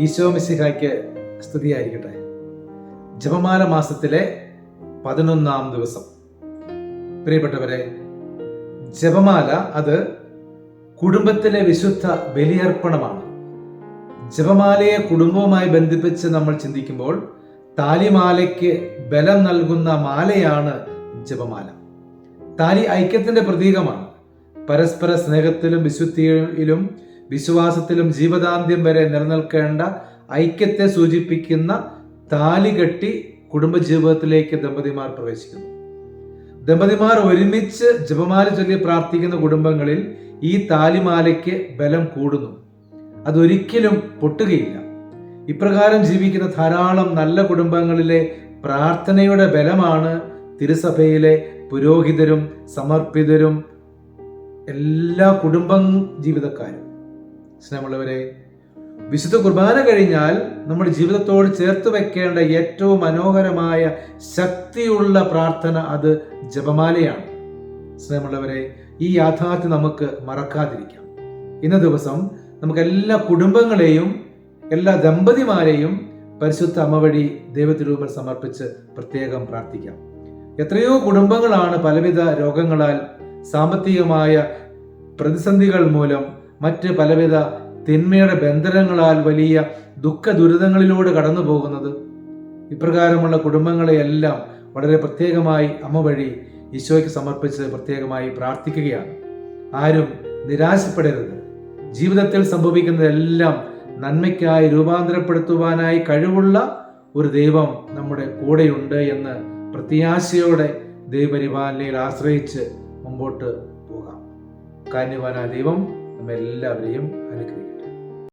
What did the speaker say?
ഈശോ മിസിഹായ്ക്ക് സ്തുതിയായിരിക്കട്ടെ. ജപമാല മാസത്തിലെ പതിനൊന്നാം ദിവസം. പ്രിയപ്പെട്ടവരെ ജപമാല അത് കുടുംബത്തിലെ വിശുദ്ധ ബലിയർപ്പണമാണ്. ജപമാലയെ കുടുംബവുമായി ബന്ധിപ്പിച്ച് നമ്മൾ ചിന്തിക്കുമ്പോൾ താലിമാലയ്ക്ക് ബലം നൽകുന്ന മാലയാണ് ജപമാല. താലി ഐക്യത്തിന്റെ പ്രതീകമാണ്. പരസ്പര സ്നേഹത്തിലും വിശുദ്ധിയിലും വിശ്വാസത്തിലും ജീവദാന്ത്യം വരെ നിലനിൽക്കേണ്ട ഐക്യത്തെ സൂചിപ്പിക്കുന്ന താലി കെട്ടി കുടുംബജീവിതത്തിലേക്ക് ദമ്പതിമാർ പ്രവേശിക്കുന്നു. ദമ്പതിമാർ ഒരുമിച്ച് ജപമാല ചൊല്ലി പ്രാർത്ഥിക്കുന്ന കുടുംബങ്ങളിൽ ഈ താലിമാലയ്ക്ക് ബലം കൂടുന്നു. അതൊരിക്കലും പൊട്ടുകയില്ല. ഇപ്രകാരം ജീവിക്കുന്ന ധാരാളം നല്ല കുടുംബങ്ങളിലെ പ്രാർത്ഥനയുടെ ബലമാണ് തിരുസഭയിലെ പുരോഹിതരും സമർപ്പിതരും എല്ലാ കുടുംബ ജീവിതക്കാരും. സ്നേഹമുള്ളവരെ വിശുദ്ധ കുർബാന കഴിഞ്ഞാൽ നമ്മുടെ ജീവിതത്തോട് ചേർത്ത് വെക്കേണ്ട ഏറ്റവും മനോഹരമായ ശക്തിയുള്ള പ്രാർത്ഥന അത് ജപമാലയാണ്. സ്നേഹമുള്ളവരെ ഈ യാഥാർത്ഥ്യം നമുക്ക് മറക്കാതിരിക്കാം. ഇന്ന ദിവസം നമുക്ക് എല്ലാ കുടുംബങ്ങളെയും എല്ലാ ദമ്പതിമാരെയും പരിശുദ്ധ അമ്മ വഴി ദൈവത്തിരൂപം സമർപ്പിച്ച് പ്രത്യേകം പ്രാർത്ഥിക്കാം. എത്രയോ കുടുംബങ്ങളാണ് പലവിധ രോഗങ്ങളാൽ സാമ്പത്തികമായ പ്രതിസന്ധികൾ മൂലം മറ്റ് പലവിധ തിന്മയുടെ ബന്ധനങ്ങളാൽ വലിയ ദുഃഖ ദുരിതങ്ങളിലൂടെ കടന്നു പോകുന്നത് ഇപ്രകാരമുള്ള കുടുംബങ്ങളെയെല്ലാം വളരെ പ്രത്യേകമായി അമ്മ വഴി ഈശോയ്ക്ക് സമർപ്പിച്ച് പ്രത്യേകമായി പ്രാർത്ഥിക്കുകയാണ്. ആരും നിരാശപ്പെടരുത്. ജീവിതത്തിൽ സംഭവിക്കുന്നതെല്ലാം നന്മയ്ക്കായി രൂപാന്തരപ്പെടുത്തുവാനായി കഴിവുള്ള ഒരു ദൈവം നമ്മുടെ കൂടെയുണ്ട് എന്ന് പ്രത്യാശയോടെ ദൈവപരിപാലനയിൽ ആശ്രയിച്ച് മുമ്പോട്ട് പോകാം. കാന്യവാനായ ദൈവം നമ്മെല്ലാവരെയും അനുഗ്രഹിക്കും